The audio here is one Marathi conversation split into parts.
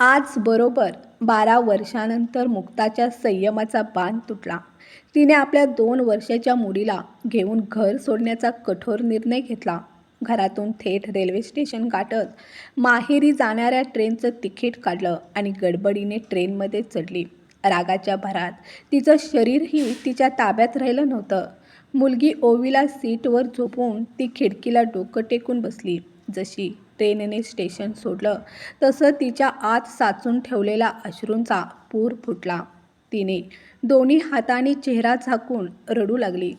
आज बरोबर बारा वर्षानंतर मुक्ताच्या संयमाचा बांध तुटला. तिने आपल्या दोन वर्षाच्या मुलीला घेऊन घर सोडण्याचा कठोर निर्णय घेतला. घरातून थेट रेल्वे स्टेशन गाठत माहेरी जाणाऱ्या ट्रेनचं तिकीट काढलं आणि गडबडीने ट्रेनमध्ये चढली. रागाच्या भरात तिचं शरीरही तिच्या ताब्यात राहिलं नव्हतं. मुलगी ओवीला सीटवर झोपवून ती खिडकीला डोकं टेकून बसली. जशी ट्रेनने स्टेशन सोडलं. तसं तिच्या आत साचून ठेवलेला अश्रूंचा पूर फुटला. तिने दोन्ही हाताने चेहरा झाकून रडू लागली.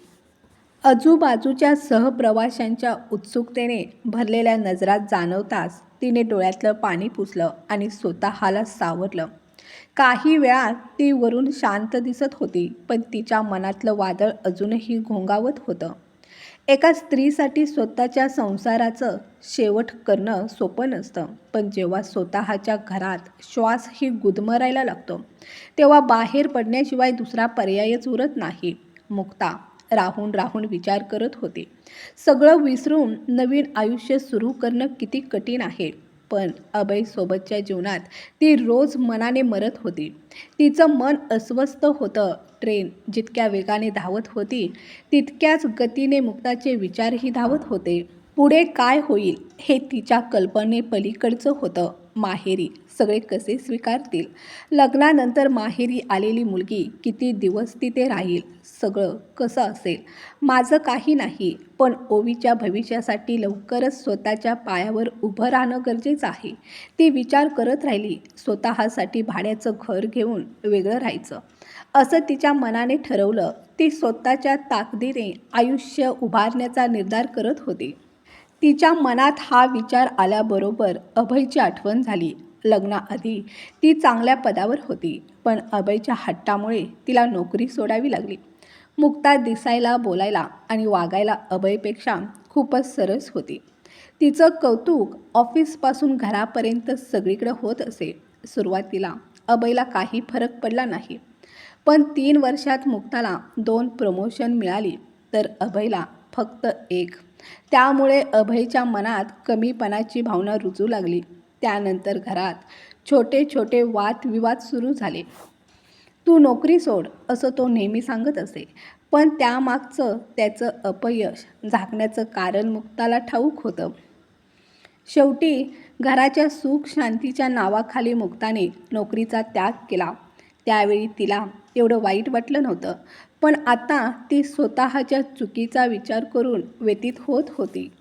आजूबाजूच्या सहप्रवाशांच्या उत्सुकतेने भरलेल्या नजरात जाणवताच तिने डोळ्यातलं पाणी पुसलं आणि स्वतःला सावरलं. काही वेळात ती वरून शांत दिसत होती पण तिच्या मनातलं वादळ अजूनही घोंगावत होतं. एका स्त्रीसाठी स्वतःच्या संसाराचं शेवट करणं सोपं नसतं. पण जेव्हा स्वतःच्या घरात श्वासही गुदमरायला लागतो तेव्हा बाहेर पडण्याशिवाय दुसरा पर्यायच उरत नाही. मुक्ता राहून राहून विचार करत होते. सगळं विसरून नवीन आयुष्य सुरू करणं किती कठीण आहे. पण अभयसोबतच्या जीवनात ती रोज मनाने मरत होती. तिचं मन अस्वस्थ होतं. ट्रेन जितक्या वेगाने धावत होती तितक्याच गतीने मुक्ताचे विचारही धावत होते. पुढे काय होईल हे तिच्या कल्पनेपलीकडचं होतं. माहेरी सगळे कसे स्वीकारतील? लग्नानंतर माहेरी आलेली मुलगी किती दिवस तिथे राहील? सगळं कसं असेल? माझं काही नाही पण ओवीच्या भविष्यासाठी लवकरच स्वतःच्या पायावर उभं राहणं गरजेचं आहे. ती विचार करत राहिली स्वतःसाठी भाड्याचं घर घेऊन वेगळं राहायचं. असं तिच्या मनाने ठरवलं ती स्वतःच्या ताकदीने आयुष्य उभारण्याचा निर्धार करत होती. तिच्या मनात हा विचार आल्याबरोबर अभयची आठवण झाली. लग्नाआधी ती चांगल्या पदावर होती पण अभयच्या हट्टामुळे तिला नोकरी सोडावी लागली. मुक्ता दिसायला बोलायला आणि वागायला अभयपेक्षा खूपच सरस होती. तिचं कौतुक ऑफिसपासून घरापर्यंत सगळीकडे होत असे. सुरुवातीला अभयला काही फरक पडला नाही. पण तीन वर्षात मुक्ताला दोन प्रमोशन मिळाली तर अभयला फक्त एक. त्यामुळे अभयच्या मनात कमीपणाची भावना रुजू लागली. त्यानंतर घरात छोटे छोटे वादविवाद सुरू झाले. तू नोकरी सोड असं तो नेहमी सांगत असे. पण त्यामागचं त्याचं अपयश झाकण्याचं कारण मुक्ताला ठाऊक होतं. शेवटी घराच्या सुख शांतीच्या नावाखाली मुक्ताने नोकरीचा त्याग केला. त्यावेळी तिला एवढं वाईट वाटलं नव्हतं. पण आता ती स्वतःच्या चुकीचा विचार करून व्यतीत होत होती.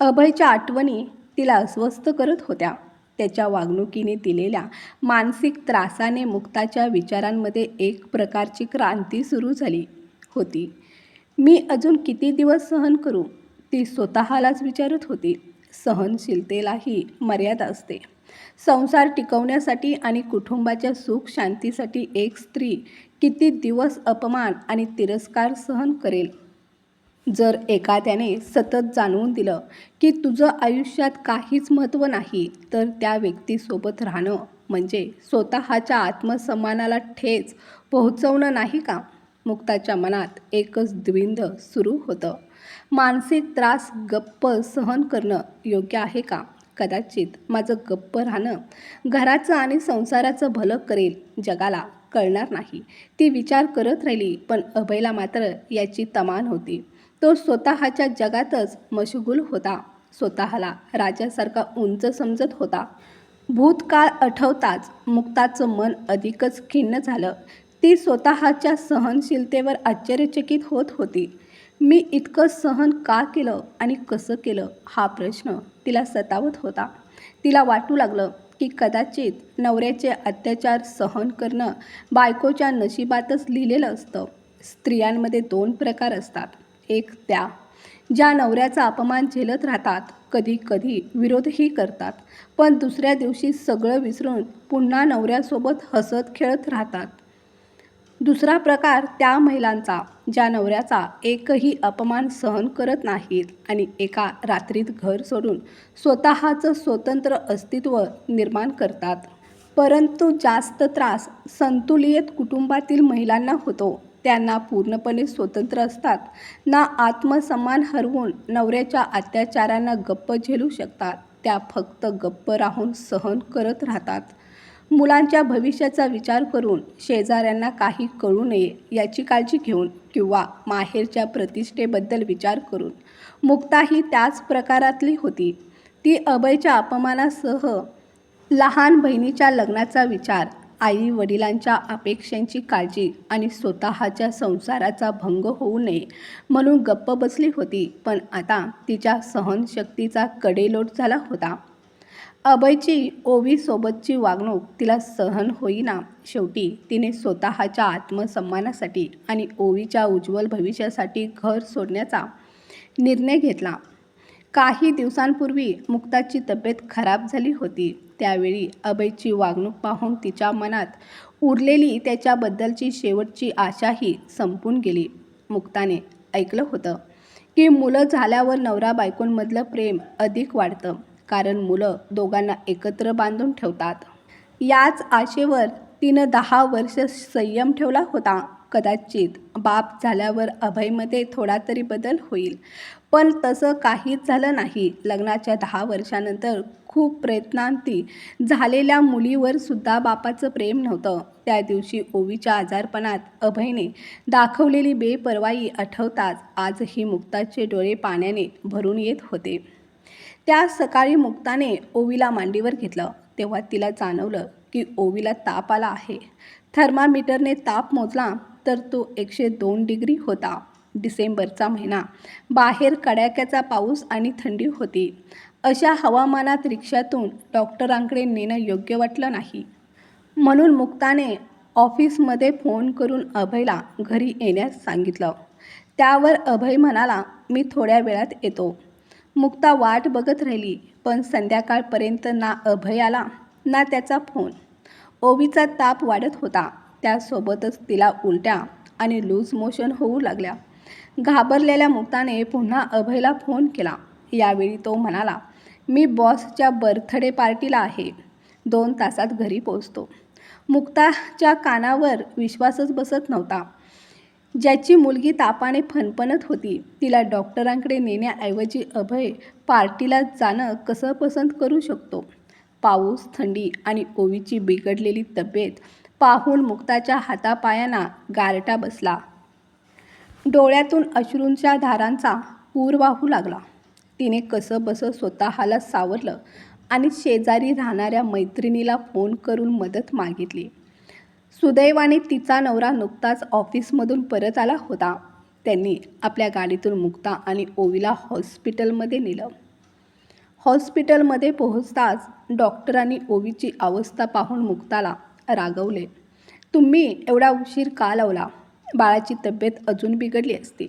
अभयच्या आठवणी तिला अस्वस्थ करत होत्या. त्याच्या वागणुकीने दिलेल्या मानसिक त्रासाने मुक्ताच्या विचारांमध्ये एक प्रकारची क्रांती सुरू झाली होती. मी अजून किती दिवस सहन करू? ती स्वतःलाच विचारत होती. सहनशीलतेलाही मर्यादा असते. संसार टिकवण्यासाठी आणि कुटुंबाच्या सुख शांतीसाठी एक स्त्री किती दिवस अपमान आणि तिरस्कार सहन करेल? जर एखाद्याने सतत जाणवून दिलं की तुझं आयुष्यात काहीच महत्त्व नाही तर त्या व्यक्तीसोबत राहणं म्हणजे स्वतःच्या आत्मसन्मानाला ठेच पोहोचवणं नाही का? मुक्ताच्या मनात एकच द्विंद सुरू होतं. मानसिक त्रास गप्प सहन करणं योग्य आहे का? कदाचित माझं गप्प राहणं घराचं आणि संसाराचं भलं करेल जगाला कळणार नाही. ती विचार करत राहिली पण अभयला मात्र याची तमान होती. तो स्वतःच्या जगातच मशगूल होता. स्वतःला राजासारखा उंच समजत होता. भूतकाळ आठवताच मुक्ताचं मन अधिकच खिन्न झालं. ती स्वतःच्या सहनशीलतेवर आश्चर्यचकित होत होती. मी इतकं सहन का केलं आणि कसं केलं हा प्रश्न तिला सतावत होता. तिला वाटू लागलं की कदाचित नवऱ्याचे अत्याचार सहन करणं बायकोच्या नशिबातच लिहिलेलं असतं. स्त्रियांमध्ये दोन प्रकार असतात. एक त्या ज्या नवऱ्याचा अपमान झेलत राहतात कधी कधी विरोधही करतात पण दुसऱ्या दिवशी सगळं विसरून पुन्हा नवऱ्यासोबत हसत खेळत राहतात. दुसरा प्रकार त्या महिलांचा ज्या नवऱ्याचा एकही अपमान सहन करत नाहीत आणि एका रात्रीत घर सोडून स्वतःचं स्वतंत्र अस्तित्व निर्माण करतात. परंतु जास्त त्रास संतुलित कुटुंबातील महिलांना होतो. त्यांना पूर्णपणे स्वतंत्र असतात. ना आत्मसन्मान हरवून नवऱ्याच्या अत्याचारांना गप्प झेलू शकतात. त्या फक्त गप्प राहून सहन करत राहतात. मुलांच्या भविष्याचा विचार करून शेजाऱ्यांना काही कळू नये याची काळजी घेऊन किंवा माहेरच्या प्रतिष्ठेबद्दल विचार करून. मुक्ता ही त्याच प्रकारातली होती. ती अभयच्या अपमानासह लहान बहिणीच्या लग्नाचा विचार आई वडिलांच्या अपेक्षांची काळजी आणि स्वतःच्या संसाराचा भंग होऊ नये म्हणून गप्प बसली होती. पण आता तिच्या सहनशक्तीचा कडेलोट झाला होता. अभयची ओवीसोबतची वागणूक तिला सहन होईना. शेवटी तिने स्वतःच्या आत्मसन्मानासाठी आणि ओवीच्या उज्ज्वल भविष्यासाठी घर सोडण्याचा निर्णय घेतला. काही दिवसांपूर्वी मुक्ताची तब्येत खराब झाली होती. त्यावेळी अभयची वागणूक पाहून तिच्या मनात उरलेली त्याच्याबद्दलची शेवटची आशाही संपून गेली. मुक्ताने ऐकलं होतं की मुलं झाल्यावर नवरा बायकोंमधलं प्रेम अधिक वाढतं. कारण मुलं दोघांना एकत्र बांधून ठेवतात. याच आशेवर तिनं दहा वर्ष संयम ठेवला होता. कदाचित बाप झाल्यावर अभयमध्ये थोडा तरी बदल होईल. पण तसं काहीच झालं नाही. लग्नाच्या दहा वर्षानंतर खूप प्रयत्नांती झालेल्या मुलीवर सुद्धा बापाचं प्रेम नव्हतं. त्या दिवशी ओवीच्या आजारपणात अभयने दाखवलेली बेपर्वाई आठवताच आजही मुक्ताचे डोळे पाण्याने भरून येत होते. त्या सकाळी मुक्ताने ओवीला मांडीवर घेतलं. तेव्हा तिला जाणवलं की ओवीला ताप आला आहे. थर्मामीटरने ताप मोजला तर तो एकशे दोन डिग्री होता. डिसेंबरचा महिना. बाहेर कडाक्याचा पाऊस आणि थंडी होती. अशा हवामानात रिक्षातून डॉक्टरांकडे नेणं योग्य वाटलं नाही. म्हणून मुक्ताने ऑफिसमध्ये फोन करून अभयला घरी येण्यास सांगितलं. त्यावर अभय म्हणाला मी थोड्या वेळात येतो. मुक्ता वाट बघत राहिली पण संध्याकाळपर्यंत ना अभय आला ना त्याचा फोन. ओवीचा ताप वाढत होता. त्यासोबतच तिला उलट्या आणि लूज मोशन होऊ लागल्या. घाबरलेल्या मुक्ताने पुन्हा अभयला फोन केला. यावेळी तो म्हणाला मी बॉसच्या बर्थडे पार्टीला आहे. दोन तासात घरी पोचतो मुक्ताच्या कानावर विश्वासच बसत नव्हता. ज्याची मुलगी तापाने फणफणत होती. तिला डॉक्टरांकडे नेण्याऐवजी अभय पार्टीला जाणं कसं पसंत करू शकतो? पाऊस थंडी आणि ओवीची बिघडलेली तब्येत पाहून मुक्ताच्या हातापायांना गारटा बसला. डोळ्यातून अश्रूंच्या धारांचा पूर वाहू लागला. तिने कसं बसं स्वतःला सावरलं आणि शेजारी राहणाऱ्या मैत्रिणीला फोन करून मदत मागितली. सुदैवाने तिचा नवरा नुकताच ऑफिसमधून परत आला होता. त्यांनी आपल्या गाडीतून मुक्ता आणि ओवीला हॉस्पिटलमध्ये नेलं. हॉस्पिटलमध्ये पोहोचताच डॉक्टरांनी ओवीची अवस्था पाहून मुक्ताला रागवले. तुम्ही एवढा उशीर का लावला? बाळाची तब्येत अजून बिघडली असती.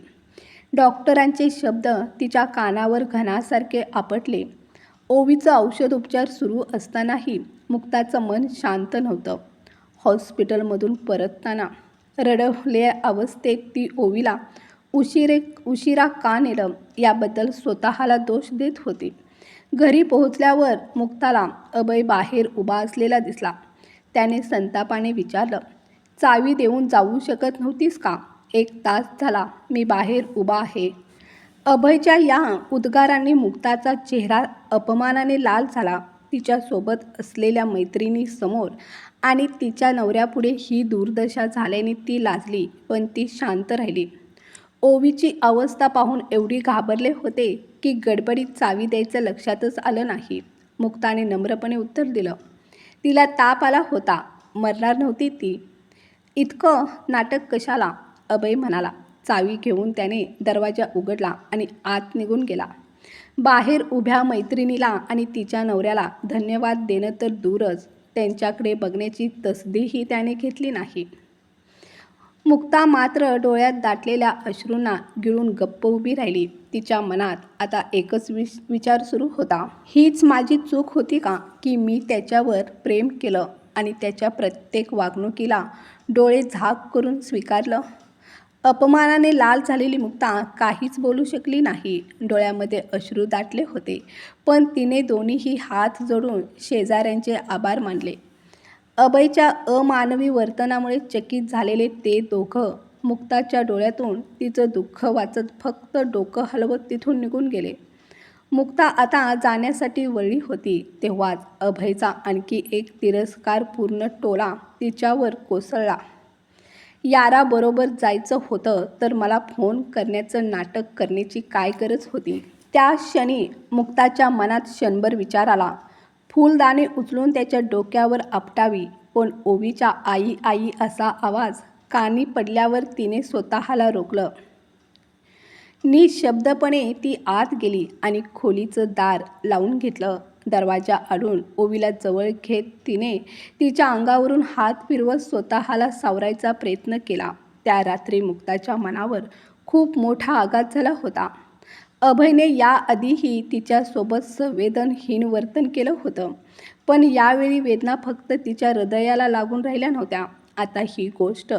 डॉक्टरांचे शब्द तिच्या कानावर घनासारखे आपटले. ओवीचं औषध उपचार सुरू असतानाही मुक्ताचं मन शांत नव्हतं. हॉस्पिटलमधून परतताना रडवल्या अवस्थेत ती ओवीला उशिरे उशिरा का नेलं याबद्दल स्वतःला दोष देत होती. घरी पोहोचल्यावर मुक्ताला अभय बाहेर उभा असलेला दिसला. त्याने संतापाने विचारलं चावी देऊन जाऊ शकत नव्हतीस का? एक तास झाला मी बाहेर उभा आहे. अभयच्या या उद्गाराने मुक्ताचा चेहरा अपमानाने लाल झाला. तिच्यासोबत असलेल्या मैत्रिणीसमोर आणि तिच्या नवऱ्यापुढे ही दुर्दशा झाल्याने ती लाजली पण ती शांत राहिली. ओवीची अवस्था पाहून एवढी घाबरले होते की गडबडीत चावी द्यायचं लक्षातच आलं नाही. मुक्ताने नम्रपणे उत्तर दिलं. तिला ताप आला होता. मरणार नव्हती ती. इतकं नाटक कशाला? अभय म्हणाला. चावी घेऊन त्याने दरवाजा उघडला आणि आत निघून गेला. बाहेर उभ्या मैत्रिणीला आणि तिच्या नवऱ्याला धन्यवाद देणं तर दूरच. त्यांच्याकडे बघण्याची तसदीही त्याने घेतली नाही. मुक्ता मात्र डोळ्यात दाटलेल्या अश्रूंना गिळून गप्प उभी राहिली. तिच्या मनात आता एकच विच विचार सुरू होता. हीच माझी चूक होती का? की मी त्याच्यावर प्रेम केलं आणि त्याच्या प्रत्येक वागणुकीला डोळे झाक करून स्वीकारलं? अपमानाने लाल झालेली मुक्ता काहीच बोलू शकली नाही. डोळ्यामध्ये अश्रू दाटले होते पण तिने दोन्हीही हात जोडून शेजाऱ्यांचे आभार मानले. अभयच्या अमानवी वर्तनामुळे चकित झालेले ते दोघं मुक्ताच्या डोळ्यातून तिचं दुःख वाचत फक्त डोकं हलवत तिथून निघून गेले. मुक्ता आता जाण्यासाठी वळली होती तेव्हाच अभयचा आणखी एक तिरस्कारपूर्ण टोला तिच्यावर कोसळला. याराबरोबर जायचं होतं तर मला फोन करण्याचं नाटक करण्याची काय गरज होती? त्या क्षणी मुक्ताच्या मनात क्षणभर विचार आला. फुलदाणे उचलून त्याच्या डोक्यावर आपटावी पण ओवीच्या आई आई असा आवाज कानी पडल्यावर तिने स्वतःला रोखलं. निशब्दपणे ती आत गेली आणि खोलीचं दार लावून घेतलं. दरवाजा आणून ओवीला जवळ घेत तिने तिच्या अंगावरून हात फिरवत स्वतःला सावरायचा प्रयत्न केला. त्या रात्री मुक्ताच्या मनावर खूप मोठा आघात झाला होता. अभयने याआधीही तिच्यासोबत संवेदनहीन वर्तन केलं होतं. पण यावेळी वेदना फक्त तिच्या हृदयाला लागून राहिल्या नव्हत्या. आता ही गोष्ट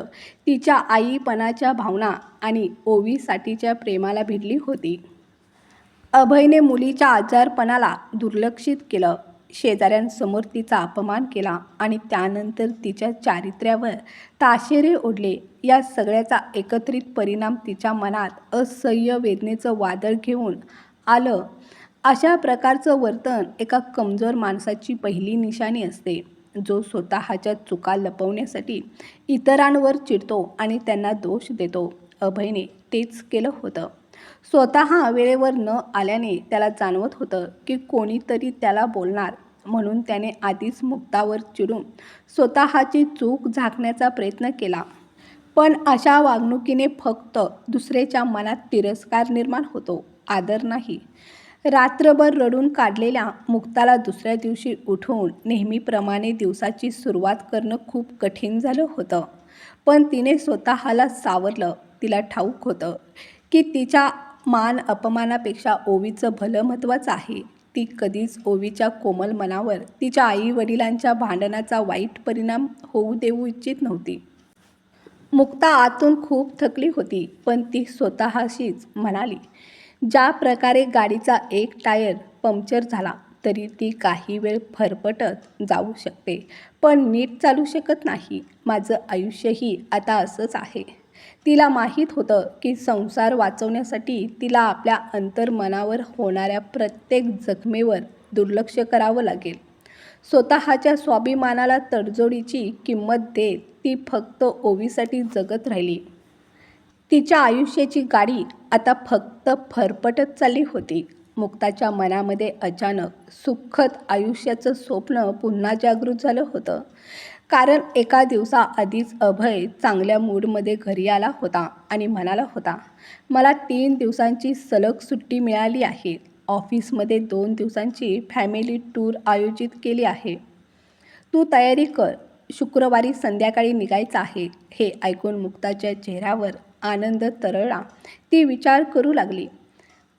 तिच्या आईपणाच्या भावना आणि ओवीसाठीच्या प्रेमाला भिडली होती. अभयने मुलीच्या आजारपणाला दुर्लक्षित केलं. शेजाऱ्यांसमोर तिचा अपमान केला आणि त्यानंतर तिच्या चारित्र्यावर ताशेरे ओढले. या सगळ्याचा एकत्रित परिणाम तिच्या मनात असह्य वेदनेचं वादळ घेऊन आलं. अशा प्रकारचं वर्तन एका कमजोर माणसाची पहिली निशाणी असते. जो स्वतःच्या चुका लपवण्यासाठी इतरांवर चिडतो आणि त्यांना दोष देतो. अभयने तेच केलं होतं. स्वतः वेळेवर न आल्याने त्याला जाणवत होतं की कोणीतरी त्याला बोलणार म्हणून त्याने आधीच मुक्तावर चिडून स्वतःची चूक झाकण्याचा प्रयत्न केला. पण अशा वागणुकीने फक्त दुसऱ्याच्या मनात तिरस्कार निर्माण होतो आदर नाही. रात्रभर रडून काढलेल्या मुक्ताला दुसऱ्या दिवशी उठवून नेहमीप्रमाणे दिवसाची सुरुवात करणं खूप कठीण झालं होतं. पण तिने स्वतःला सावरलं तिला ठाऊक होतं की तिच्या मान अपमानापेक्षा ओवीचं भलं महत्त्वाचं आहे. ती कधीच ओवीच्या कोमल मनावर तिच्या आई वडिलांच्या भांडणाचा वाईट परिणाम होऊ देऊ इच्छित नव्हती. मुक्ता आतून खूप थकली होती पण ती स्वतःशीच म्हणाली ज्या प्रकारे गाडीचा एक टायर पंक्चर झाला तरी ती काही वेळ फरफटत जाऊ शकते पण नीट चालू शकत नाही. माझं आयुष्यही आता असंच आहे. तिला माहीत होतं की संसार वाचवण्यासाठी तिला आपल्या अंतर्मनावर होणाऱ्या प्रत्येक जखमेवर दुर्लक्ष करावं लागेल. स्वतःच्या स्वाभिमानाला तडजोडीची किंमत देत ती फक्त ओवीसाठी जगत राहिली. तिच्या आयुष्याची गाडी आता फक्त फरफटत चालली होती. मुक्ताच्या मनामध्ये अचानक सुखद आयुष्याचं स्वप्न पुन्हा जागृत झालं होतं. कारण एका दिवसाआधीच अभय चांगल्या मूडमध्ये घरी आला होता आणि म्हणाला होता मला तीन दिवसांची सलग सुट्टी मिळाली आहे. ऑफिसमध्ये दोन दिवसांची फॅमिली टूर आयोजित केली आहे. तू तयारी कर. शुक्रवारी संध्याकाळी निघायचं आहे. हे ऐकून मुक्ताच्या चेहऱ्यावर आनंद तरळला. ती विचार करू लागली.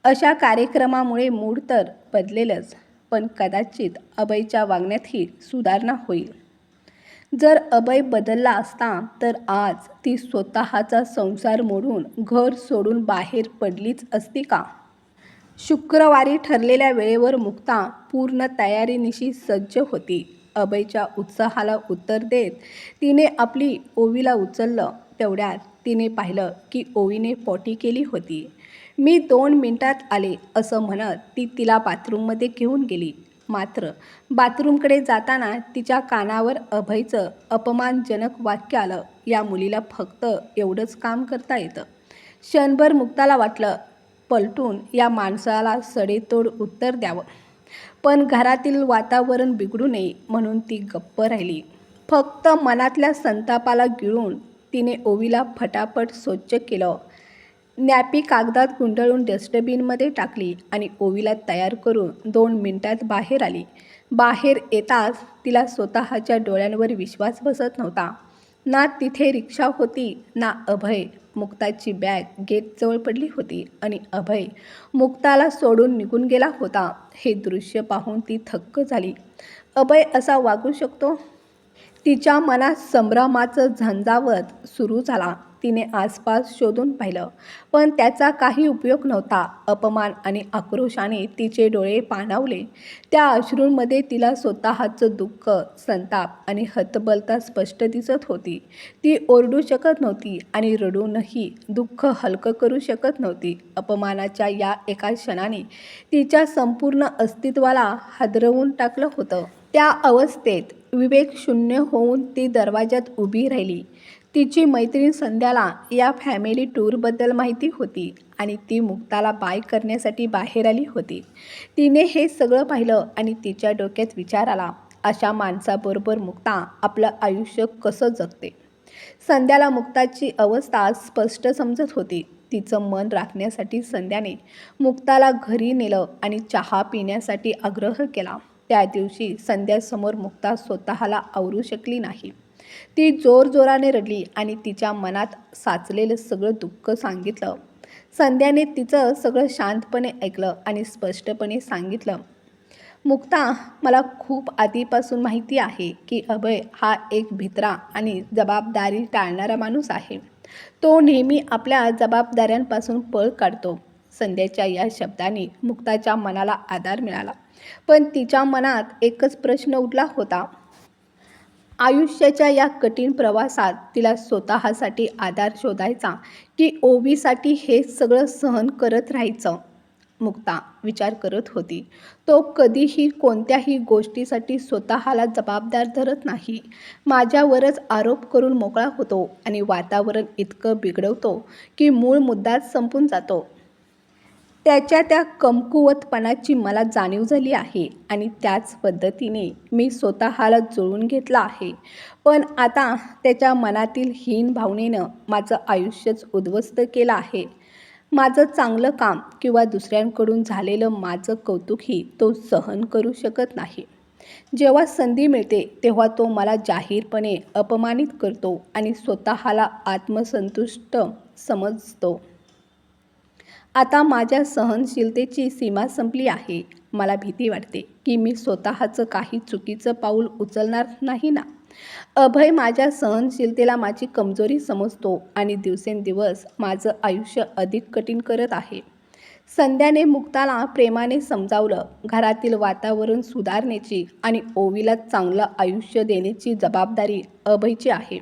अशा कार्यक्रमामुळे मूड तर बदलेलच पण कदाचित अभयच्या वागण्यातही सुधारणा होईल. जर अभय बदलला असता तर आज ती स्वतःचा संसार मोडून घर सोडून बाहेर पडलीच असती का? शुक्रवारी ठरलेल्या वेळेवर मुक्ता पूर्ण तयारीनिशी सज्ज होती. अभयच्या उत्साहाला उत्तर देत तिने आपली ओवीला उचललं. तेवढ्यात तिने पाहिलं की ओवीने पॉटी केली होती. मी दोन मिनटात आले असं म्हणत ती तिला बाथरूममध्ये घेऊन गेली. मात्र बाथरूमकडे जाताना तिच्या कानावर अभयचं अपमानजनक वाक्य आलं. या मुलीला फक्त एवढंच काम करता येतं. क्षणभर मुक्ताला वाटलं पलटून या माणसाला सडेतोड उत्तर द्यावं. पण घरातील वातावरण बिघडू नये म्हणून ती गप्प राहिली. फक्त मनातल्या संतापाला गिळून तिने ओवीला फटाफट स्वच्छ केलं. नॅपी कागदात गुंडळून डस्टबिनमध्ये टाकली आणि ओवीला तयार करून दोन मिनिटात बाहेर आली. बाहेर येताच तिला स्वतःच्या डोळ्यांवर विश्वास बसत नव्हता. ना तिथे रिक्षा होती ना अभय. मुक्ताची बॅग गेटजवळ पडली होती आणि अभय मुक्ताला सोडून निघून गेला होता. हे दृश्य पाहून ती थक्क झाली. अभय असा वागू शकतो? तिच्या मनात संभ्रमाचं झंझावत सुरू झाला. तिने आसपास शोधून पाहिलं. पण त्याचा काही उपयोग नव्हता. अपमान आणि आक्रोशाने तिचे डोळे पाणावले. त्या अश्रूंमध्ये तिला स्वतःचं दुःख संताप आणि हतबलता स्पष्ट दिसत होती. ती ओरडू शकत नव्हती आणि रडूनही दुःख हलकं करू शकत नव्हती. अपमानाच्या या एका क्षणाने तिच्या संपूर्ण अस्तित्वाला हादरवून टाकलं होतं. त्या अवस्थेत विवेक शून्य होऊन ती दरवाज्यात उभी राहिली. तिची मैत्रीण संध्याला या फॅमिली टूरबद्दल माहिती होती आणि ती मुक्ताला बाय करण्यासाठी बाहेर आली होती. तिने हे सगळं पाहिलं आणि तिच्या डोक्यात विचार आला. अशा माणसाबरोबर मुक्ता आपलं आयुष्य कसं जगते? संध्याला मुक्ताची अवस्था स्पष्ट समजत होती. तिचं मन राखण्यासाठी संध्याने मुक्ताला घरी नेलं आणि चहा पिण्यासाठी आग्रह केला. त्या दिवशी संध्यासमोर मुक्ता स्वतःला आवरू शकली नाही. ती जोरजोराने रडली आणि तिच्या मनात साचलेलं सगळं दुःख सांगितलं. संध्याने तिचं सगळं शांतपणे ऐकलं आणि स्पष्टपणे सांगितलं मुक्ता मला खूप आधीपासून माहिती आहे की अभय हा एक भित्रा आणि जबाबदारी टाळणारा माणूस आहे. तो नेहमी आपल्या जबाबदाऱ्यांपासून पळ काढतो. संध्याच्या या शब्दाने मुक्ताच्या मनाला आधार मिळाला. पण तिच्या मनात एकच प्रश्न उठला होता. आयुष्याच्या या कठीण प्रवासात तिला स्वतःसाठी आधार शोधायचा की ओवीसाठी हे सगळं सहन करत राहायचं? मुक्ता विचार करत होती. तो कधीही कोणत्याही गोष्टीसाठी स्वतःला जबाबदार धरत नाही. माझ्यावरच आरोप करून मोकळा होतो आणि वातावरण इतकं बिघडवतो की मूळ मुद्दाच संपून जातो. त्याच्या त्या कमकुवतपणाची मला जाणीव झाली आहे आणि त्याच पद्धतीने मी स्वतःला जुळून घेतलं आहे. पण आता त्याच्या मनातील हीन भावनेनं माझं आयुष्यच उद्ध्वस्त केलं आहे. माझं चांगलं काम किंवा दुसऱ्यांकडून झालेलं माझं कौतुकही तो सहन करू शकत नाही. जेव्हा संधी मिळते तेव्हा तो मला जाहीरपणे अपमानित करतो आणि स्वतःला आत्मसंतुष्ट समजतो. आता माझ्या सहनशीलतेची सीमा संपली आहे. मला भीती वाटते की मी स्वतःचं काही चुकीचं पाऊल उचलणार नाही ना? अभय माझ्या सहनशीलतेला माझी कमजोरी समजतो आणि दिवसेंदिवस माझं आयुष्य अधिक कठीण करत आहे. संध्याने मुक्ताला प्रेमाने समजावलं घरातील वातावरण सुधारण्याची आणि ओवीला चांगलं आयुष्य देण्याची जबाबदारी अभयची आहे.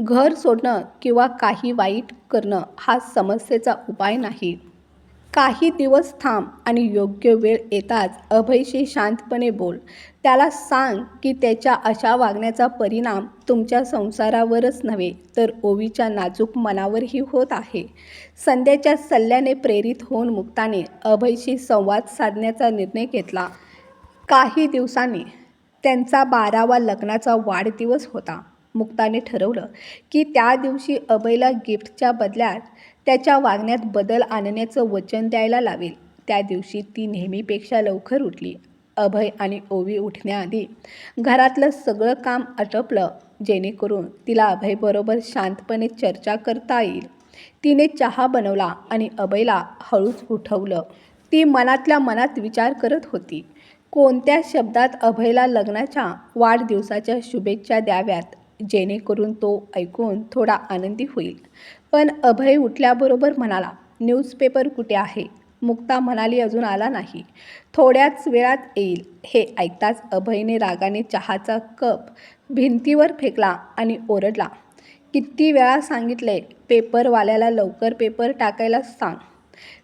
घर सोडणं किंवा काही वाईट करणं हा समस्येचा उपाय नाही. काही दिवस थांब आणि योग्य वेळ येताच अभयशी शांतपणे बोल. त्याला सांग की त्याच्या अशा वागण्याचा परिणाम तुमच्या संसारावरच नव्हे तर ओवीच्या नाजूक मनावरही होत आहे. संध्याच्या सल्ल्याने प्रेरित होऊन मुक्ताने अभयशी संवाद साधण्याचा निर्णय घेतला. काही दिवसांनी त्यांचा बारावा लग्नाचा वाढदिवस होता. मुक्ताने ठरवलं की त्या दिवशी अभयला गिफ्टच्या बदल्यात त्याच्या वागण्यात बदल आणण्याचं वचन द्यायला लावेल. त्या दिवशी ती नेहमीपेक्षा लवकर उठली. अभय आणि ओवी उठण्याआधी घरातलं सगळं काम आटपलं जेणेकरून तिला अभयबरोबर शांतपणे चर्चा करता येईल. तिने चहा बनवला आणि अभयला हळूच उठवलं. ती मनातल्या मनात विचार करत होती. कोणत्या शब्दात अभयला लग्नाच्या वाढदिवसाच्या शुभेच्छा द्याव्यात जेणेकरून तो ऐकून थोडा आनंदी होईल? पण अभय उठल्याबरोबर म्हणाला न्यूजपेपर कुठे आहे? मुक्ता म्हणाली अजून आला नाही. थोड्याच वेळात येईल. हे ऐकताच अभयने रागाने चहाचा कप भिंतीवर फेकला आणि ओरडला किती वेळा सांगितले पेपरवाल्याला लवकर पेपर टाकायला सांग.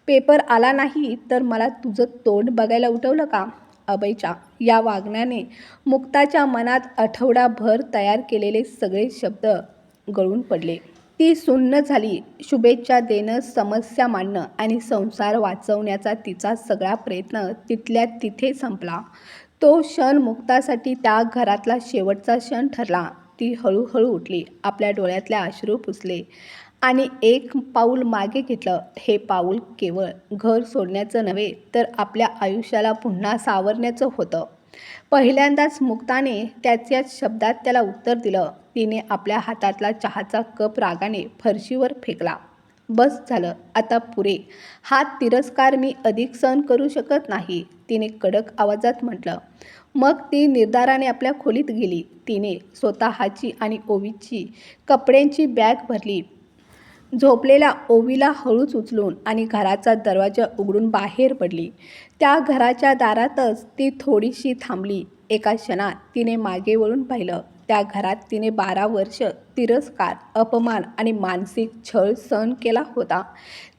पेपर आला नाही तर मला तुझं तोंड बघायला उठवलं का? अभयच्या या वागण्याने मुक्ताच्या मनात आठवडाभर तयार केलेले सगळे शब्द गळून पडले. ती सुन्न झाली. शुभेच्छा देणं समस्या मांडणं आणि संसार वाचवण्याचा तिचा सगळा प्रयत्न तिथल्या तिथे संपला. तो क्षण मुक्तासाठी त्या घरातला शेवटचा क्षण ठरला. ती हळूहळू उठली. आपल्या डोळ्यातल्या अश्रू पुसले आणि एक पाऊल मागे घेतलं. हे पाऊल केवळ घर सोडण्याचं नव्हे तर आपल्या आयुष्याला पुन्हा सावरण्याचं होतं. पहिल्यांदाच मुक्ताने त्याच्याच शब्दात त्याला उत्तर दिलं. तिने आपल्या हातातला चहाचा कप रागाने फरशीवर फेकला. बस झालं. आता पुरे. हा तिरस्कार मी अधिक सहन करू शकत नाही. तिने कडक आवाजात म्हटलं. मग ती निर्धाराने आपल्या खोलीत गेली. तिने स्वतःची आणि ओवीची कपड्यांची बॅग भरली. झोपलेल्या ओवीला हळूच उचलून आणि घराचा दरवाजा उघडून बाहेर पडली. त्या घराच्या दारातच ती थोडीशी थांबली. एका क्षणात तिने मागे वळून पाहिलं. त्या घरात तिने बारा वर्ष तिरस्कार अपमान आणि मानसिक छळ सहन केला होता.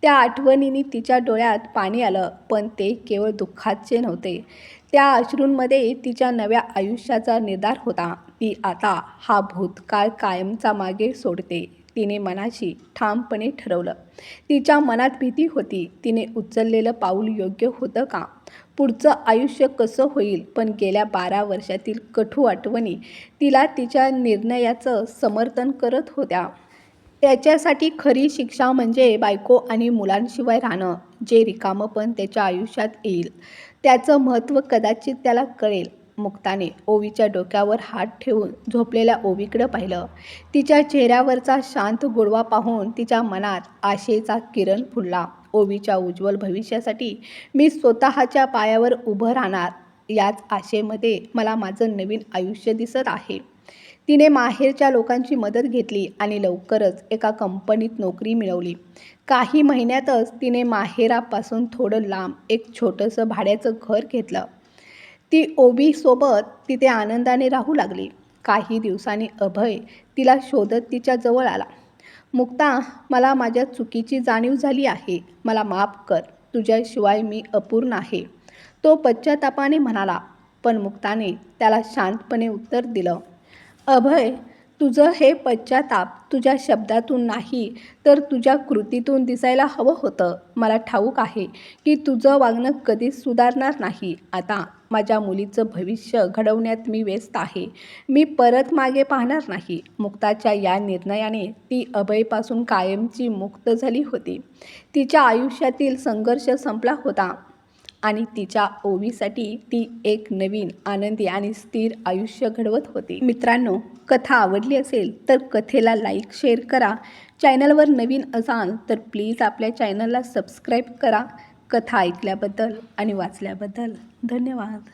त्या आठवणींनी तिच्या डोळ्यात पाणी आलं पण ते केवळ दुःखाचे नव्हते. त्या अश्रूंमध्ये तिच्या नव्या आयुष्याचा निर्धार होता. ती आता हा भूतकाळ कायमचा मागे सोडते. तिने मनाशी ठामपणे ठरवलं. तिच्या मनात भीती होती. तिने उचललेलं पाऊल योग्य होतं का? पुढचं आयुष्य कसं होईल? पण गेल्या बारा वर्षातील कठू आठवणी तिला तिच्या निर्णयाचं समर्थन करत होत्या. त्याच्यासाठी खरी शिक्षा म्हणजे बायको आणि मुलांशिवाय राहणं जे रिकामं पण त्याच्या आयुष्यात येईल. त्याचं महत्त्व कदाचित त्याला कळेल. मुक्ताने ओवीच्या डोक्यावर हात ठेवून झोपलेल्या ओवीकडं पाहिलं. तिच्या चेहऱ्यावरचा शांत गोडवा पाहून तिच्या मनात आशेचा किरण फुलला. ओवीच्या उज्ज्वल भविष्यासाठी मी स्वतःच्या पायावर उभं राहणार याच आशेमध्ये मला माझं नवीन आयुष्य दिसत आहे. तिने माहेरच्या लोकांची मदत घेतली आणि लवकरच एका कंपनीत नोकरी मिळवली. काही महिन्यातच तिने माहेरापासून थोडं लांब एक छोटंसं भाड्याचं घर घेतलं. ती ओबीसोबत तिथे आनंदाने राहू लागली. काही दिवसांनी अभय तिला शोधत तिच्या जवळ आला. मुक्ता मला माझ्या चुकीची जाणीव झाली आहे. मला माफ कर. तुझ्याशिवाय मी अपूर्ण आहे. तो पश्चातापाने म्हणाला पण मुक्ताने त्याला शांतपणे उत्तर दिलं. अभय तुझं हे पश्चाताप तुझ्या शब्दातून नाही तर तुझ्या कृतीतून दिसायला हवं होतं. मला ठाऊक आहे की तुझं वागणं कधीच सुधारणार नाही. आता माझ्या मुलीचं भविष्य घडवण्यात मी व्यस्त आहे. मी परत मागे पाहणार नाही. मुक्ताच्या या निर्णयाने ती अभयपासून कायमची मुक्त झाली होती. तिच्या आयुष्यातील संघर्ष संपला होता आणि तिच्या ओवीसाठी ती एक नवीन आनंदी आणि स्थिर आयुष्य घडवत होती. मित्रांनो कथा आवडली असेल तर कथेला लाईक शेअर करा. चॅनलवर नवीन असाल तर प्लीज आपल्या चॅनलला सबस्क्राईब करा. कथा ऐकल्याबद्दल आणि वाचल्याबद्दल. धन्यवाद.